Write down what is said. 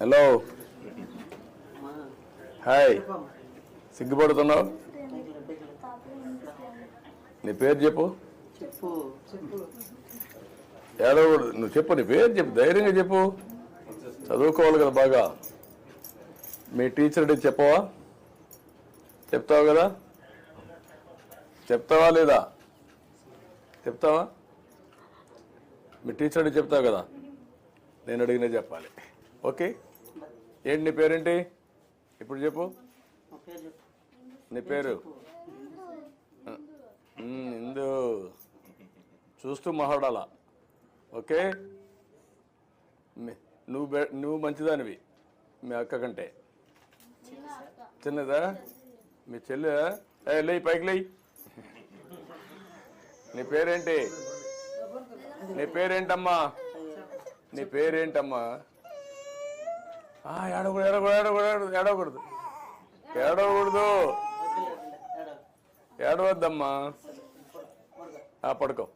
Hello hi సిగ్గుపడుతున్నావు? నీ పేరు చెప్పు. ఏడవకూడదు నువ్వు చెప్పు నీ పేరు చెప్పు ధైర్యంగా చెప్పు. చదువుకోవాలి కదా బాగా. మీ టీచర్ డే చెప్పవా? చెప్తావు కదా? చెప్తావా లేదా? చెప్తావా? మీ టీచర్ డే చెప్తావు కదా? నేను అడిగినా చెప్పాలి. ఓకే? ఏంటి నీ పేరేంటి? ఇప్పుడు చెప్పు. నీ పేరు ఇందు చూస్తూ మాట్లాడాలా ఓకే? నువ్వు బె- నువ్వు మంచిదానివి మీ అక్క కంటే. చిన్నదా? మీ చెల్లె? లేయి పైకి లేయి. నీ పేరేంటి? నీ పేరేంటమ్మా? నీ పేరేంటమ్మా? ఏడవకూడదు ఏడవకూడదు ఏడవకూడదు ఏడవకూడదు ఏడవకూడదు. ఏడవద్దమ్మా. ఆ, పడుకో.